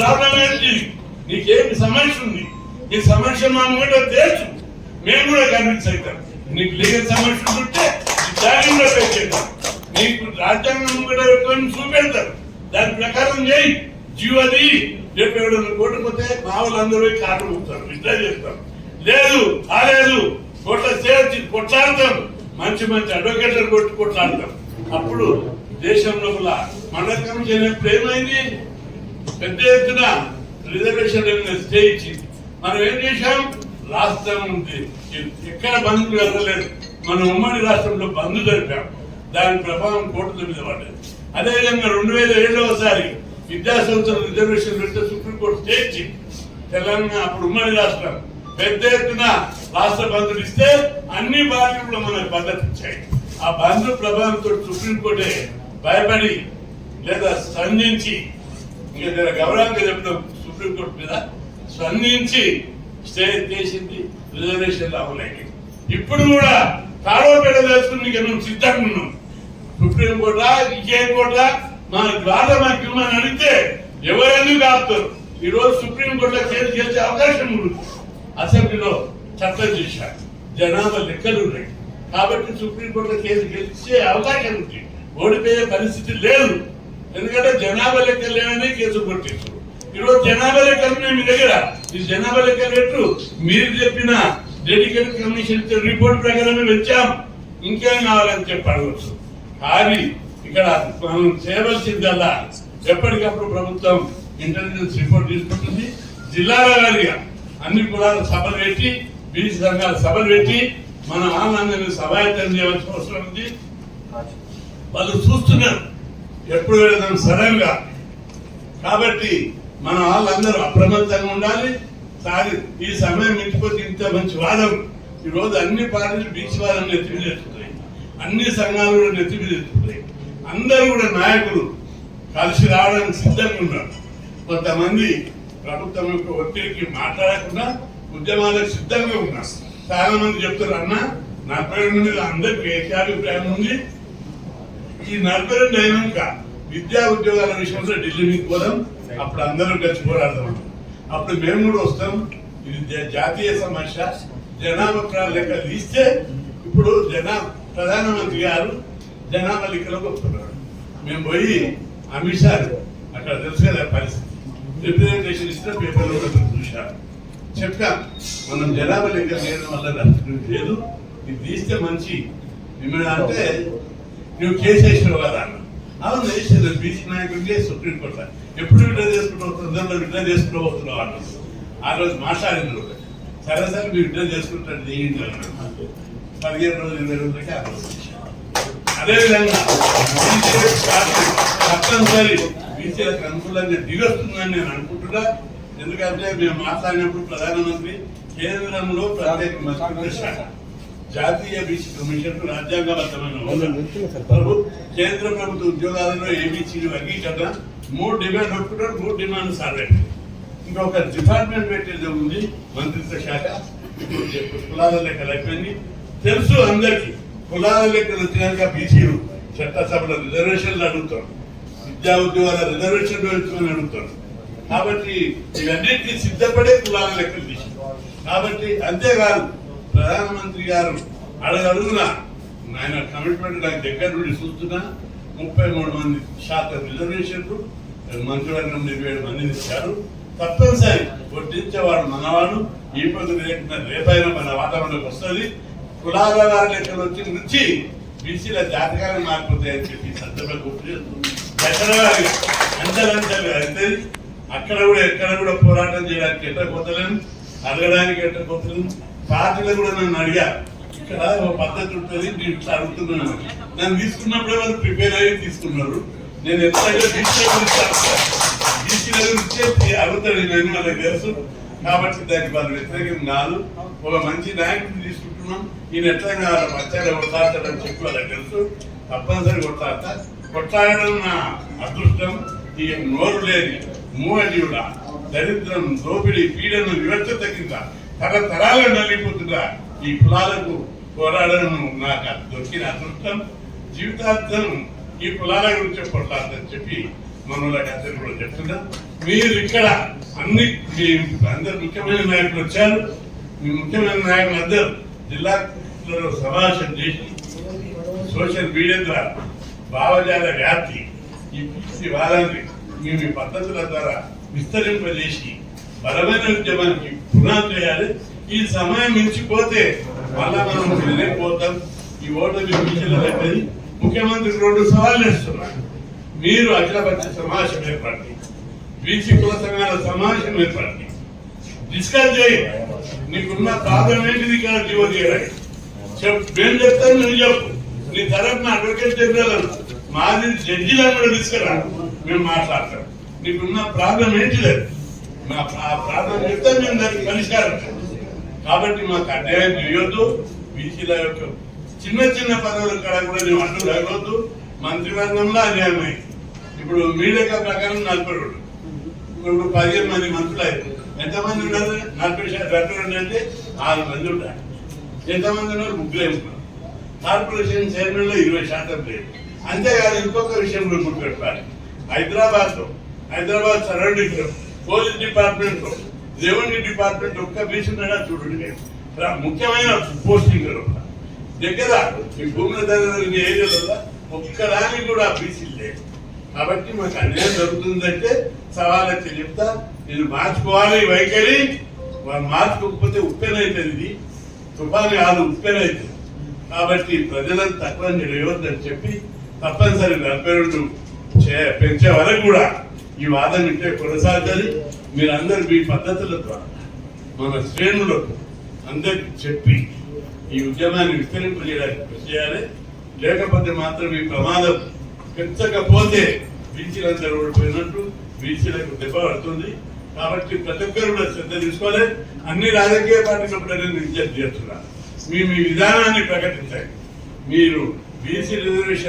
Problem ఏంటి? నీకేమి సమస్య ఉంది? నీ సమస్య మా కూడా తెలుసు. మేము కూడా కన్విన్స్ అవుతాం. నీకు లీగల్ సమస్య ఉంటే దాన్ని కూడా పే నీకు రాజ్యాంగం కూడా కొన్ని చూపెడతారు దాని ప్రకారం చేయి. జీవది రేపు ఎవడన్నా కోటుపోతే మా వాళ్ళందరూ పోయి కార్డు చేస్తాం. లేదు కాలేదు. కోట్ల చేర్చి కొట్లాడతాం. మంచి మంచి అడ్వకేట్లు కొట్టి కొట్లాడతాం. అప్పుడు దేశంలో మనకం చేయనప్పుడు ప్రేమైంది. పెద్ద ఎత్తున రిజర్వేషన్ స్టే ఇచ్చింది మనం ఏం చేశాం? రాష్ట్రం ఉంది. ఎక్కడ బంధువులు వెళ్ళలేదు. మన ఉమ్మడి రాష్ట్రంలో బంధు జరిపాం. దాని ప్రభావం కోర్టుల మీద పడ్డది. అదేవిధంగా రెండు వేల ఏడవసారి విద్యా సంవత్సరం రిజర్వేషన్ పెడితే సుప్రీంకోర్టు స్టే ఇచ్చింది తెలంగాణ అప్పుడు ఉమ్మడి రాష్ట్రం పెద్ద ఎత్తున రాష్ట్ర బంధువులు ఇస్తే అన్ని బాధ్యతలు మనకు పద్ధతి ఇచ్చాయి. ఆ బంధు ప్రభావంతో సుప్రీంకోర్టే భయపడి లేదా స్పందించి ఇంకా జర గౌరవంగా చెప్తాం సుప్రీంకోర్టు మీద స్పందించి స్టే చేసింది రిజర్వేషన్ అమలైంది ఇప్పుడు కూడా తాడోపేట తెలుసుకుని వేసుకుని మేము సిద్ధంగా ఉన్నాం సుప్రీం కోర్టా ఇంకేం కోర్టా మన ద్వారా మాకు ఇవ్వమని అడిగితే ఎవరెందుకు ఆపుతారు ఈ రోజు సుప్రీం కోర్టులో కేసు గెలిచే అవకాశం ఉంది. అసెంబ్లీలో చట్టం చేశారు. జనాభా లెక్కలు ఉన్నాయి. కాబట్టి సుప్రీం కోర్టులో కేసు గెలిచే అవకాశం ఉంది. ఓడిపోయే పరిస్థితి లేదు. ఎందుకంటే జనాభా లెక్కలు లేవని కేసు కొట్టేశారు ఈరోజు జనాభా లెక్కలు మీ దగ్గర. ఈ జనాభా లెక్కలు పెట్టు మీరు చెప్పిన డెడికేటెడ్ కమిషన్ రిపోర్ట్ ప్రకారమే వచ్చాం. ఇంకేం కావాలని చెప్పి కానీ ఇక్కడ మనం చేయవలసిందల్లా ఎప్పటికప్పుడు ప్రభుత్వం ఇంటెలిజెన్స్ రిపోర్ట్ తీసుకుంటుంది. జిల్లాల వారీగా అన్ని కులాల సభలు పెట్టి బీసీ సంఘాల సభలు పెట్టి మన ఆనందాన్ని సభాయత్తం చేయవలసిన అవసరం ఉంది. వాళ్ళు చూస్తున్నారు. ఎప్పుడు వెళదాం సడన్గా కాబట్టి మన వాళ్ళందరూ అప్రమత్తంగా ఉండాలి. సారి ఈ సమయం మించిపోతే ఇంత మంచి వాదం. ఈరోజు అన్ని పార్టీలు బీచ్ వాదం నెత్తి అన్ని సంఘాలు కూడా నెత్తి అందరూ కూడా నాయకులు కలిసి రావడానికి సిద్ధంగా ఉన్నారు. కొంతమంది ప్రభుత్వం యొక్క ఒత్తిడికి మాట్లాడకుండా ఉద్యమాలకు సిద్ధంగా ఉన్నారు. చాలా మంది చెప్తారు అన్న నలభై పేరు మీద అందరికి ఏకాభిప్రాయం ఉంది. ఈ నలభై రెండు అయినాక విద్యా ఉద్యోగాల విషయంలో ఢిల్లీ మీకు పోదాం. అప్పుడు అందరూ కలిసి పోరాడదాం అప్పుడు మేము కూడా వస్తాం. ఇది జాతీయ సమస్య. జనాభా ప్రణాళిక తీస్తే ఇప్పుడు జనా ప్రధానమంత్రి గారు జనాభా లెక్కలోకి వస్తున్నారు మేము పోయి అమిత్ షా అక్కడ తెలుసు కదా పరిస్థితి. రిప్రజెంటేషన్ ఇస్తే పేపర్లో కూడా చూశారు. చెప్తాం మనం జనాభా లెక్క చేయడం వల్ల నష్టం లేదు. ఇది తీస్తే మంచి. ఏమైనా అంటే నువ్వు కేసు వేసినావు కదా అన్న. అవును వేసేది బీసీ నాయకుడికి సుప్రీంకోర్టు ఎప్పుడు విడ్డా చేసుకుంటావు తొందరలో విడ్డా చేసుకుంటూ వస్తున్నావు అన్న ఆ రోజు మాట్లాడింది సరే సరే మీరు విడ్డా చేసుకుంటారు చేయండి పదిహేను రోజులు ఇరవై రోజులకి ఆ రోజు అదేవిధంగా తప్పనిసరి బీసీలకు అనుకూలంగా దిగొస్తుందని నేను అనుకుంటున్నా. ఎందుకంటే మేము మాట్లాడినప్పుడు ప్రధానమంత్రి కేంద్రంలో ప్రత్యేక మంత్రి జాతీయ బీసీ కమిషన్ రాజ్యాంగబద్ధమైన కేంద్ర ప్రభుత్వ ఉద్యోగాలలో ఏబీసీలు వర్గీకరణ మూడు డిమాండ్ ఒప్పుకుంటారు మూడు డిమాండ్ సార్వెంట్ ఇంకొక డిపార్ట్మెంట్ పెట్టేది ఉంది మంత్రిత్వ శాఖ. కులాల లెక్కలు అయిపోయింది తెలుసు అందరికి కులాల లెక్కలు వచ్చినాక బీసీలు? చట్టసభలో రిజర్వేషన్లు అడుగుతారు. విద్యా ఉద్యోగాల రిజర్వేషన్లు పెంచుకొని అడుగుతారు. కాబట్టి ఇవన్నిటికీ సిద్ధపడే కులాల లెక్కలు తీసి కాబట్టి అంతేకాదు ప్రధానమంత్రి గారు అడగడుగునా ఆయన కమిట్మెంట్ నాకు దగ్గర నుండి చూస్తున్నా ముప్పై మూడు మంది శాతం రిజర్వేషన్లు మంత్రివర్గం నిర్వేడు ఏడు మందిని ఇచ్చారు. తప్పనిసరి వడ్డించేవాడు మనవాడు ఈ పొద్దు లేకుండా రేపైనా మన వాతావరణంలోకి వస్తుంది. కులాల లెక్కలు వచ్చిన నుంచి బీసీల జాతకాలు మారిపోతాయని చెప్పి సందర్భంగా గుర్తు చేస్తూ అంచెలంచెలుగా అయితే అక్కడ కూడా ఎక్కడ కూడా పోరాటం చేయడానికి ఎట్లా పోతలేను అడగడానికి ఎట్లా పార్టీలో కూడా నన్ను అడిగారు. ఇక్కడ ఒక పద్ధతి ఉంటుంది నేను ఇట్లా అడుగుతున్నాను. నన్ను తీసుకున్నప్పుడే వాళ్ళు ప్రిపేర్ అయ్యి తీసుకున్నారు. నేను ఎప్పుడైతే బీసీ గురించి అడుగుతాడు నేను వాళ్ళకి తెలుసు కాబట్టి దానికి వాళ్ళు వ్యతిరేకం కాదు. ఒక మంచి నాయకుడిని తీసుకుంటున్నాం. ఈయన ఎట్లా వాళ్ళ మధ్యాహ్నం కొట్లాడతాడని చెప్పి వాళ్ళకి తెలుసు. తప్పనిసరి కొట్లాడతా. కొట్లాడడం నా అదృష్టం. ఈ నోరు లేని మూవజీవుడ దరిద్రం దోపిడీ పీడను వివక్ష తగ్గించాలి తరతరాలు నలిగిపోతున్నా ఈ కులాలకు పోరాడడం నాకు దొరికిన అదృష్టం. జీవితార్థం ఈ కులాల గురించి కొట్లాడదని చెప్పి మనోళ్ళకి అందరు కూడా చెప్తున్నా. మీరు ఇక్కడ అన్ని మీ అందరు ముఖ్యమైన నాయకులు వచ్చారు. మీ ముఖ్యమైన నాయకులు అందరూ జిల్లాలో సమావేశం చేసి సోషల్ మీడియా ద్వారా భావజాల వ్యాప్తి ఈ పిచ్చి వారాన్ని మీ మీ పద్ధతుల ద్వారా విస్తరింపజేసి బలమైన ఉద్యమానికి పునాది వేయాలి ఈ సమయం మించిపోతే మళ్ళా మనం వెళ్ళిపోతాం ఈ ఓటమి మించినది ముఖ్యమంత్రి రెండు సవాళ్ళు వేస్తున్నారు. మీరు అఖిలపక్ష సమావేశం ఏర్పడి బీసీ కుల సంఘాల సమావేశం ఏర్పడి డిస్కస్ చేయి. నీకున్న ప్రాబ్లం ఏంటిది ఇక్కడ జీవో చేయడానికి చెప్పు. నేను చెప్తాను నువ్వు చెప్పు. నీ తరఫున అడ్వకేట్ జనరల్ మాది జడ్జిలను కూడా తీసుకురా మేము మాట్లాడతాం. నీకున్న ప్రాబ్లం ఏంటి లేదు మా ప్రార్థన చెప్తే మేము దానికి పరిష్కారం. కాబట్టి మాకు అన్యాయం చేయొద్దు. బీసీల యొక్క చిన్న చిన్న పదవుల కాడ కూడా మేము అడ్డు తగలొద్దు. మంత్రివర్గంలో అన్యాయం అయింది. ఇప్పుడు మీడియా ప్రకారం నలభై రెండు. ఇప్పుడు పదిహేను మంది మంత్రులు అయ్యారు. ఎంతమంది ఉన్నారు? నలభై శాతం రెండు రెండు అంటే ఆరు మంది ఉంటారు. ఎంతమంది ఉన్నారు? ముగ్గురే ఉన్నారు కార్పొరేషన్ చైర్మన్లో ఇరవై శాతం లేదు. అంతేకాదు ఇంకొక విషయం గుర్తు పెట్టాలి హైదరాబాద్ హైదరాబాద్ సరౌండింగ్లో పోలీస్ డిపార్ట్మెంట్లో రెవెన్యూ డిపార్ట్మెంట్ ఒక్క బీసున్నాడా చూడండి ముఖ్యమైన పోస్టింగ్ దగ్గర ఈ భూముల దగ్గర ఏరియాలో ఒక్కదానికి కూడా బీసీలు లేదు. కాబట్టి మాకు అన్యాయం జరుగుతుందంటే సవాల్ అయితే చెప్తా నేను మార్చుకోవాలి వైఖరి. వాళ్ళు మార్చుకోకపోతే ఉప్పెనైతుంది ఇది. తుఫాను కాదు ఉప్పెనైతుంది. కాబట్టి ప్రజలను తక్కువ నిలవద్దని చెప్పి తప్పనిసరి నలభై రెండు చే- పెంచే వరకు కూడా ఈ వాదన ఇంటే కొనసాగాలి మీరందరూ మీ పద్ధతుల ద్వారా మన శ్రేణులకు అందరికి చెప్పి ఈ ఉద్యమాన్ని విస్తరింపజేయడానికి కృషి చేయాలి. లేకపోతే మాత్రం ఈ ప్రమాదం పెంచకపోతే బీసీలందరూ ఓడిపోయినట్టు బీసీలకు దెబ్బ పడుతుంది. కాబట్టి ప్రతి ఒక్కరు కూడా శ్రద్ధ తీసుకోవాలి. అన్ని రాజకీయ పార్టీలు కూడా నేను విజ్ఞప్తి చేస్తున్నాను మీ మీ విధానాన్ని ప్రకటించండి. మీరు బీసీ రిజర్వేషన్